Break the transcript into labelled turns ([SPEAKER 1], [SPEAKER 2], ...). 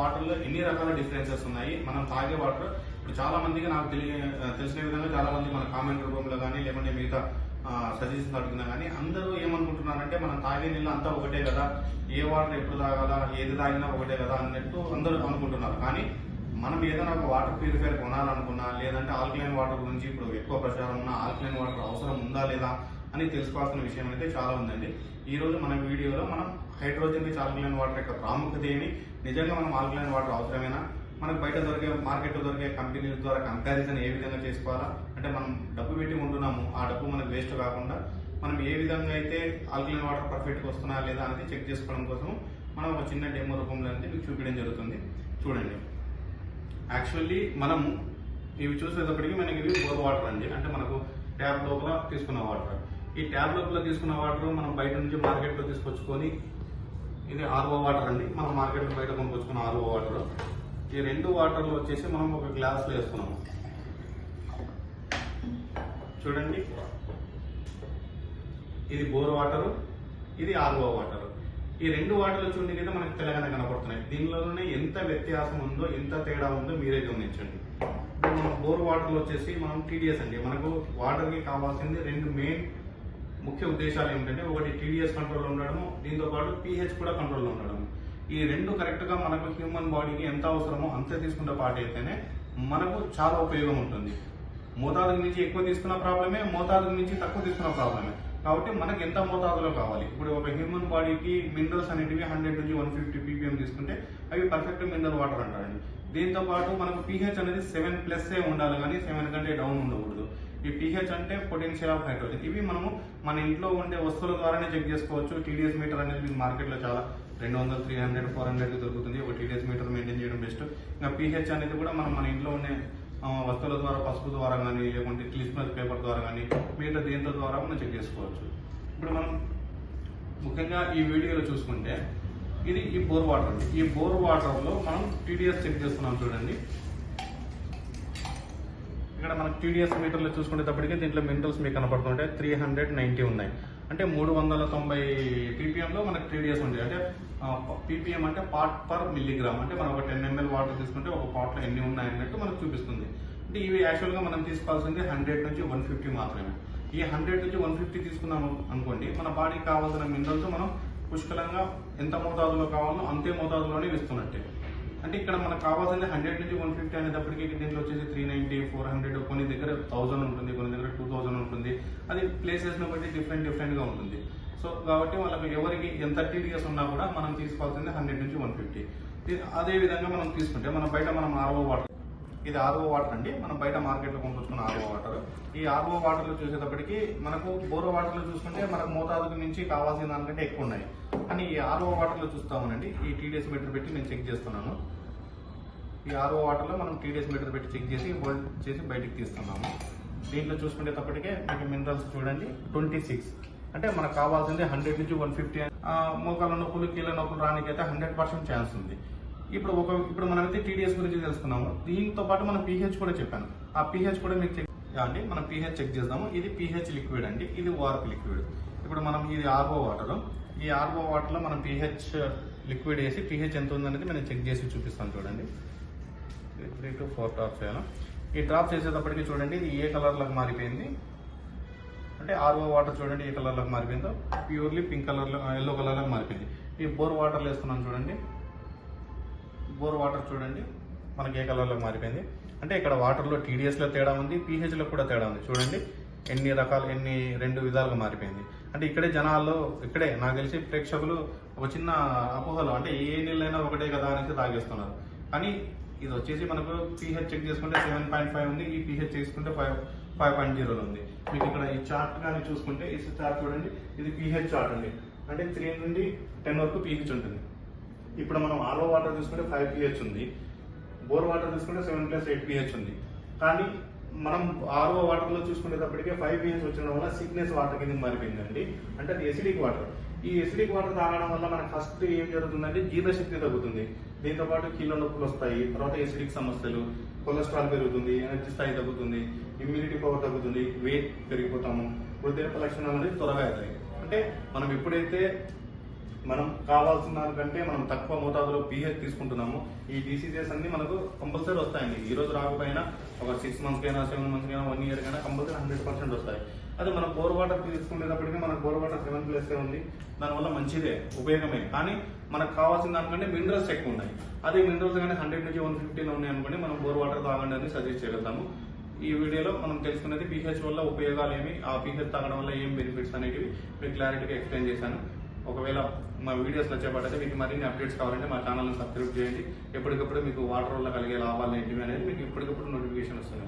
[SPEAKER 1] వాటర్లో ఎన్ని రకాల డిఫరెన్సెస్ ఉన్నాయి? మనం తాగే వాటర్ ఇప్పుడు చాలా మందికి నాకు తెలియ తెలిసిన విధంగా చాలా మంది మన కామెంట్ రూపంలో కానీ లేకుంటే మిగతా సజెషన్స్ అడుగుతున్నా కానీ అందరూ ఏమనుకుంటున్నారంటే మనం తాగే నీళ్ళు అంతా ఒకటే కదా ఏ వాటర్ ఎప్పుడు తాగాలా ఏది తాగినా ఒకటే కదా అన్నట్టు అందరూ అనుకుంటున్నారు. కానీ మనం ఏదైనా ఒక వాటర్ ప్యూరిఫైర్ కొనాలనుకున్నా లేదంటే ఆల్కలైన్ వాటర్ గురించి ఇప్పుడు ఎక్కువ ప్రచారం ఉన్న ఆల్కలైన్ వాటర్ అవసరం ఉందా లేదా అని తెలుసుకోవాల్సిన విషయం అయితే చాలా ఉందండి. ఈ రోజు మన వీడియోలో మనం హైడ్రోజన్ రిచ్ ఆల్కలైన్ వాటర్ యొక్క ప్రాముఖ్యత ఏమి? నిజంగా మనం ఆల్కలైన్ వాటర్ అవసరమేనా? మనకు బయట దొరికే మార్కెట్లో దొరికే కంపెనీల ద్వారా కంపారిజన్ ఏ విధంగా చేసుకోవాలా? అంటే మనం డబ్బు పెట్టి ఉంటున్నాము ఆ డబ్బు మనకు వేస్ట్ కాకుండా మనం ఏ విధంగా అయితే ఆల్కలైన్ వాటర్ పర్ఫెక్ట్గా వస్తున్నా లేదా అనేది చెక్ చేసుకోవడం కోసం మనం ఒక చిన్న డెమో రూపంలో అనేది మీకు చూపించడం జరుగుతుంది. చూడండి. యాక్చువల్లీ మనం ఇవి చూసేటప్పటికి మనకి ఇవి బోర్ వాటర్ అండి. అంటే మనకు ట్యాబ్ లోపల తీసుకున్న వాటర్ ఈ ట్యాబ్ లోపల తీసుకున్న వాటర్ మనం బయట నుంచి మార్కెట్లో తీసుకొచ్చుకొని ఇది ఆర్ఓ వాటర్ అండి. మనం మార్కెట్లో బయట కొనుక్కొచ్చుకున్న ఆర్ఓ వాటర్. ఈ రెండు వాటర్లు వచ్చేసి మనం ఒక గ్లాస్లో వేసుకున్నాము చూడండి. ఇది బోర్ వాటర్ ఇది ఆర్ఓ వాటర్. ఈ రెండు వాటర్లు చూడడానికి మనకి తెలంగాణ కనపడుతున్నాయి. దీనిలోనే ఎంత వ్యత్యాసం ఉందో ఎంత తేడా ఉందో మీరే గమనించండి. ఇప్పుడు మనం బోర్ వాటర్లో వచ్చేసి మనం టీడీఎస్ అండి. మనకు వాటర్కి కావాల్సింది రెండు మెయిన్ ముఖ్య ఉద్దేశాలు ఏమిటంటే ఒకటి టీడీఎస్ కంట్రోల్ ఉండడము దీంతో పాటు పీహెచ్ కూడా కంట్రోల్లో ఉండడం ఈ రెండు కరెక్ట్గా మనకు హ్యూమన్ బాడీకి ఎంత అవసరమో అంతే తీసుకున్న పాట అయితేనే మనకు చాలా ఉపయోగం ఉంటుంది. మోతాదుకు మించి ఎక్కువ తీసుకున్న ప్రాబ్లమే మోతాదుకు మించి తక్కువ తీసుకున్న ప్రాబ్లమే కాబట్టి మనకు ఎంత మోతాదులో కావాలి? ఇప్పుడు ఒక హ్యూమన్ బాడీకి మినరల్స్ అనేటివి హండ్రెడ్ నుంచి వన్ ఫిఫ్టీ పీపీఎం తీసుకుంటే అవి పర్ఫెక్ట్ మినరల్ వాటర్ అంటారండి. దీంతో పాటు మనకు పీహెచ్ అనేది సెవెన్ ప్లస్ ఉండాలి కానీ సెవెన్ కంటే డౌన్ ఉండకూడదు. ఈ పీహెచ్ అంటే పొటెన్షియల్ ఆఫ్ హైడ్రోజన్ ఇవి మనము మన ఇంట్లో ఉండే వస్తువుల ద్వారానే చెక్ చేసుకోవచ్చు. టీడీఎస్ మీటర్ అనేది మీకు మార్కెట్లో చాలా రెండు వందలు త్రీ హండ్రెడ్ ఫోర్ హండ్రెడ్ దొరుకుతుంది. ఒక టీడీఎస్ మీటర్ మెయింటైన్ చేయడం బెస్ట్ ఇంకా పీహెచ్ అనేది కూడా మనం మన ఇంట్లో ఉండే వస్తువుల ద్వారా పసుపు ద్వారా కానీ లేకుంటే క్లిస్మస్ పేపర్ ద్వారా కానీ మిగతా దేంతో ద్వారా మనం చెక్ చేసుకోవచ్చు. ఇప్పుడు మనం ముఖ్యంగా ఈ వీడియోలో చూసుకుంటే ఇది ఈ బోర్ వాటర్. ఈ బోర్ వాటర్లో మనం టీడీఎస్ చెక్ చేస్తున్నాం చూడండి. ఇక్కడ మనకు టీడీఎస్ మీటర్లో చూసుకునేటప్పటికి దీంట్లో మినరల్స్ మీకు కనపడుతుంటే త్రీ హండ్రెడ్ నైంటీ ఉన్నాయి. అంటే మూడు వందల తొంభై పీపీఎంలో మనకు టీడీఎస్ ఉంది అంటే పీపీఎం అంటే పార్ట్ పర్ మిల్లీగ్రామ్ అంటే మనం ఒక టెన్ ఎంఎల్ వాటర్ తీసుకుంటే ఒక పాట్లో ఎన్ని ఉన్నాయి అన్నట్టు మనకు చూపిస్తుంది. అంటే ఇవి యాక్చువల్గా మనం తీసుకోవాల్సింది హండ్రెడ్ నుంచి వన్ ఫిఫ్టీ మాత్రమే. ఈ హండ్రెడ్ నుంచి వన్ ఫిఫ్టీ తీసుకున్నాము అనుకోండి మన బాడీకి కావాల్సిన మినరల్స్ మనం పుష్కలంగా ఎంత మోతాదులో కావాలో అంతే మోతాదులోనే ఇస్తున్నట్టే. అంటే ఇక్కడ మనకు కావాల్సింది హండ్రెడ్ నుంచి వన్ ఫిఫ్టీ అనేటప్పటికి దీంట్లో వచ్చేసి త్రీ నైన్టీ ఫోర్ హండ్రెడ్ కొన్ని దగ్గర థౌసండ్ ఉంటుంది కొన్ని దగ్గర టూ థౌసండ్ ఉంటుంది. అది ప్లేసెస్ని బట్టి డిఫరెంట్ డిఫరెంట్గా ఉంటుంది. సో కాబట్టి వాళ్ళకి ఎవరికి ఎంత టీడీఎస్ ఉన్నా కూడా మనం తీసుకోవాల్సింది హండ్రెడ్ నుంచి వన్ ఫిఫ్టీ అదే విధంగా మనం తీసుకుంటే మనం బయట మనం ఆర్ఓ వాటర్ ఇది ఆర్ఓ వాటర్ అండి. మనం బయట మార్కెట్లో కొనుకొచ్చుకున్న ఆర్ఓ వాటర్ ఈ ఆర్ఓ వాటర్లో చూసేటప్పటికి మనకు బోరో వాటర్లో చూసుకుంటే మనకు మోతాదుకు మించి కావాల్సిన దానికంటే ఎక్కువ ఉన్నాయి. కానీ ఈ ఆర్ఓ వాటర్లో చూస్తామనండి. ఈ టీడీఎస్ మీటర్ పెట్టి నేను చెక్ చేస్తున్నాను. ఈ ఆర్ఓ వాటర్లో మనం టీడీఎస్ మీటర్ పెట్టి చెక్ చేసి హోల్డ్ చేసి బయటికి తీస్తున్నాము. దీంట్లో చూసుకుంటే తప్పటికే మీకు మినరల్స్ చూడండి ట్వంటీ సిక్స్ అంటే మనకు కావాల్సింది హండ్రెడ్ నుంచి వన్ ఫిఫ్టీ మోకాల నొప్పులు కీళ్ళ నొప్పులు రానికైతే హండ్రెడ్ పర్సెంట్ ఛాన్స్ ఉంది. ఇప్పుడు ఒక ఇప్పుడు మనమైతే టీడీఎస్ గురించి తెలుసుకున్నాము. దీంతో పాటు మనం పీహెచ్ కూడా చెప్పాను. ఆ పీహెచ్ కూడా మీకు చెక్ అండి మనం పీహెచ్ చెక్ చేద్దాము. ఇది పీహెచ్ లిక్విడ్ అండి. ఇది వార్క్ లిక్విడ్ ఇప్పుడు మనం ఇది ఆర్ఓ వాటర్. ఈ ఆర్ఓ వాటర్లో మనం పీహెచ్ లిక్విడ్ వేసి పీహెచ్ ఎంత ఉందనేది మనం చెక్ చేసి చూపిస్తాను చూడండి. త్రీ టు ఫోర్ డ్రాప్స్ అయినా ఈ డ్రాప్స్ చేసేటప్పటికి చూడండి ఇది ఏ కలర్లోకి మారిపోయింది? అంటే ఆర్ఓ వాటర్ చూడండి ఏ కలర్లోకి మారిపోయిందో? ప్యూర్లీ పింక్ కలర్లో ఎల్లో కలర్లోకి మారిపోయింది. ఈ బోర్ వాటర్లో వేస్తున్నాను చూడండి. బోర్ వాటర్ చూడండి మనకి ఏ కలర్లోకి మారిపోయింది? అంటే ఇక్కడ వాటర్లో టీడీఎస్లో తేడా ఉంది పీహెచ్లో కూడా తేడా ఉంది. చూడండి ఎన్ని రకాలు ఎన్ని రెండు విధాలుగా మారిపోయింది. అంటే ఇక్కడే జనాల్లో ఇక్కడే నాకు తెలిసి ప్రేక్షకులు ఒక చిన్న అపోహలు అంటే ఏ నీళ్ళైనా ఒకటే కదా అనేసి తాగేస్తున్నారు. కానీ ఇది వచ్చేసి మనకు పీహెచ్ చెక్ చేసుకుంటే సెవెన్ పాయింట్ ఫైవ్ ఉంది. ఈ పీహెచ్ చేసుకుంటే ఫైవ్ ఫైవ్ పాయింట్ జీరోలో ఉంది. మీకు ఇక్కడ ఈ చార్ట్ కానీ చూసుకుంటే ఈ చార్ట్ చూడండి. ఇది పీహెచ్ చార్ట్ అండి. అంటే త్రీ నుండి టెన్ వరకు పీహెచ్ ఉంటుంది. ఇప్పుడు మనం ఆలో వాటర్ తీసుకుంటే ఫైవ్ పిహెచ్ ఉంది. బోర్ వాటర్ తీసుకుంటే సెవెన్ ప్లస్ ఎయిట్ పిహెచ్ ఉంది. కానీ మనం ఆర్ఓ వాటర్లో చూసుకునేటప్పటికే ఫైవ్ పిహెచ్ వచ్చిన వల్ల సిక్నెస్ వాటర్ కింద మారిపోయిందండి. అంటే అది ఎసిడిక్ వాటర్ ఈ ఎసిడిక్ వాటర్ తాగడం వల్ల మనకు ఫస్ట్ ఏం జరుగుతుందంటే జీర్ణశక్తి తగ్గుతుంది. దీంతో పాటు కీళ్ళ నొప్పులు వస్తాయి తర్వాత ఎసిడిక్ సమస్యలు కొలెస్ట్రాల్ పెరుగుతుంది ఎనర్జీ స్థాయి తగ్గుతుంది ఇమ్యూనిటీ పవర్ తగ్గుతుంది వెయిట్ పెరిగిపోతాము. వృద్ధాప్య లక్షణాలు అనేది త్వరగా అవుతాయి. అంటే మనం ఎప్పుడైతే మనం కావాల్సిన దానికంటే మనం తక్కువ మోతాదులో పీహెచ్ తీసుకుంటున్నాము ఈ డిసీజెస్ అన్ని మనకు కంపల్సరీ వస్తాయండి. ఈ రోజు రాకపోయినా ఒక సిక్స్ మంత్స్ కైనా సెవెన్ మంత్స్ కైనా వన్ ఇయర్ కైనా కంపల్సరీ హండ్రెడ్ పర్సెంట్ వస్తాయి. అది మనం బోర్ వాటర్ తీసుకునేటప్పటికీ మన బోర్ వాటర్ సెవెన్ ప్లస్ ఉంది. దానివల్ల మంచిదే ఉపయోగమే. కానీ మనకు కావాల్సిన దానికంటే మినరల్స్ ఎక్కువ ఉన్నాయి. అదే మినరల్స్ కానీ హండ్రెడ్ నుంచి వన్ ఫిఫ్టీలో ఉన్నాయి అనుకోండి మనం బోర్ వాటర్ తాగండి అని సజెస్ట్ చేయగలుగుతాము. ఈ వీడియోలో మనం తెలుసుకునేది పీహెచ్ వల్ల ఉపయోగాలు ఏమి ఆ పీహెచ్ తాగడం వల్ల ఏం బెనిఫిట్స్ అనేటివి మీకు క్లారిటీగా ఎక్స్ప్లెయిన్ చేశాను. ఒకవేళ మా వీడియోస్ నచ్చేపట్టయితే మీకు మరిన్ని అప్డేట్స్ కావాలంటే మా ఛానల్ని సబ్స్క్రైబ్ చేయండి. ఎప్పటికప్పుడు మీకు వాటర్ వల్ల కలిగే లాభాలు ఏంటివి అనేది మీకు ఎప్పటికప్పుడు నోటిఫికేషన్ వస్తుంది